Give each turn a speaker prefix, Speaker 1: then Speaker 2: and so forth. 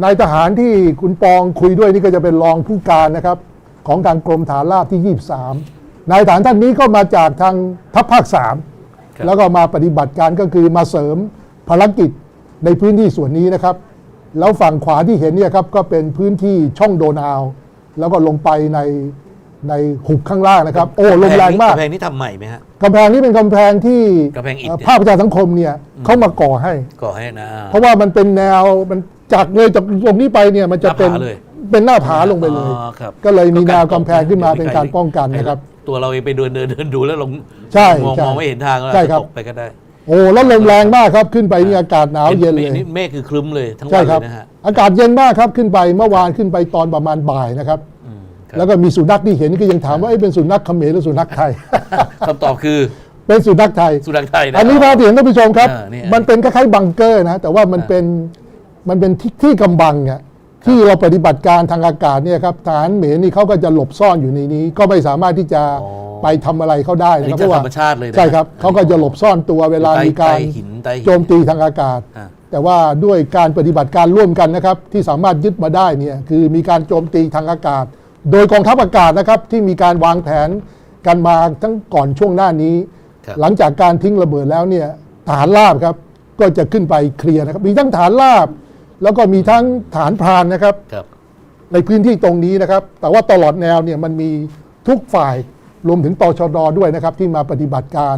Speaker 1: นายทหารที่คุณปองคุยด้วยนี่ก็จะเป็นรองผู้การนะครับ ของทางกรมฐานราบที่ 23 นายทหารท่านนี้ก็มาจากทางทัพภาค
Speaker 2: ครับ
Speaker 1: 3แล้วก็มาปฏิบัติการก็คือมาเสริมภารกิจในพื้นที่ส่วนนี้นะครับ แล้วฝั่งขวาที่เห็นเนี่ยครับก็เป็นพื้นที่ช่องโดนาว แล้วก็ลงไปในในหุบข้างล่างนะครับ โอ้ลมแรงมาก
Speaker 2: กำแพงนี่ทำใหม่ไหมฮะ
Speaker 1: กำแพงนี้เป็นกำแพงที่
Speaker 2: กำแพงอิฐ
Speaker 1: เอ่อภาคประชาสังคมเนี่ยเขามาก่อให้
Speaker 2: ก่อให้นะ
Speaker 1: เพราะว่ามันเป็นแนวมัน จากเลยจากตรงนี้ไปเนี่ยมันจะเป็น
Speaker 2: หน้าผาเลย
Speaker 1: เป็นหน้าผาลงไปเลย
Speaker 2: อ๋อครับ
Speaker 1: ก็เลยมีแนว
Speaker 2: ต
Speaker 1: กำแพงขึ้นมาเป็นการป้องกันนะครับ
Speaker 2: ตัวเราเองไปเดินเดินเดินดูแล้วลง
Speaker 1: ใช่
Speaker 2: มอง
Speaker 1: ใช่
Speaker 2: มองไม่เห็นทางแล้ว
Speaker 1: ใช่ครับ
Speaker 2: ตกไปก็ได้
Speaker 1: โอ้แล้วลมแรงมากครับขึ้นไปนี่อากาศหนาวเย็นเลย
Speaker 2: นี่เมฆคือครึ้มเลยทั้งวั
Speaker 1: ใช่
Speaker 2: น
Speaker 1: ค
Speaker 2: เล
Speaker 1: รับ
Speaker 2: ยนะฮะ
Speaker 1: อากาศเย็นมากครับขึ้นไปเมื่อวานขึ้นไปตอนประมาณบ่ายนะครับ
Speaker 2: อืมครับ
Speaker 1: แล้วก็มีสุนัขที่เห็นก็ยังถามว่าเอ้ยเป็นสุนัขเขมรหรือสุนัขไทย
Speaker 2: คำตอบคือ
Speaker 1: เป็นสุนัขไทย
Speaker 2: สุนัขไทยนะ
Speaker 1: อันนี้ภาพที่เห็นท่านผู้ชมครับ
Speaker 2: เออเนี่ย
Speaker 1: มันเป็นคล้ายๆบังเกอร์นะ แต่ว่ามันเป็น มันเป็นที่ที่กำบังเนี่ยที่เราปฏิบัติการทางอากาศเนี่ยครับทหารเหมรนี่เขาก็จะหลบซ่อนอยู่ในนี้ ก็ไม่สามารถที่จะไปทำอะไรเขาได้
Speaker 2: อัน
Speaker 1: นะค
Speaker 2: นี้
Speaker 1: รับเพราะว่า
Speaker 2: จะธรรมชาติเลยนะ
Speaker 1: ใช่ครับเขาก็จะหลบซ่อนตัวเวลา
Speaker 2: ใต้
Speaker 1: มีการ
Speaker 2: ใต้หินใต้หิน
Speaker 1: โจมตีทางอากาศ
Speaker 2: อ่า
Speaker 1: แต่ว่าด้วยการปฏิบัติการร่วมกันนะครับ ที่สามารถยึดมาได้เนี่ยคือมีการโจมตีทางอากาศ โดยกองทัพอากาศนะครับที่มีการวางแผนกันมาทั้งก่อนช่วงหน้านี้
Speaker 2: ครับ
Speaker 1: หลังจากการทิ้งระเบิดแล้วเนี่ยฐานราบครับก็จะขึ้นไปเคลียร์นะครับ มีทั้งฐานราบ แล้วก็มีทั้งฐานพรานนะครับ
Speaker 2: ครับ
Speaker 1: ในพื้นที่ตรงนี้นะครับ แต่ว่าตลอดแนวเนี่ยมันมีทุกฝ่ายรวมถึงตชดด้วยนะครับ ที่มาปฏิบัติการ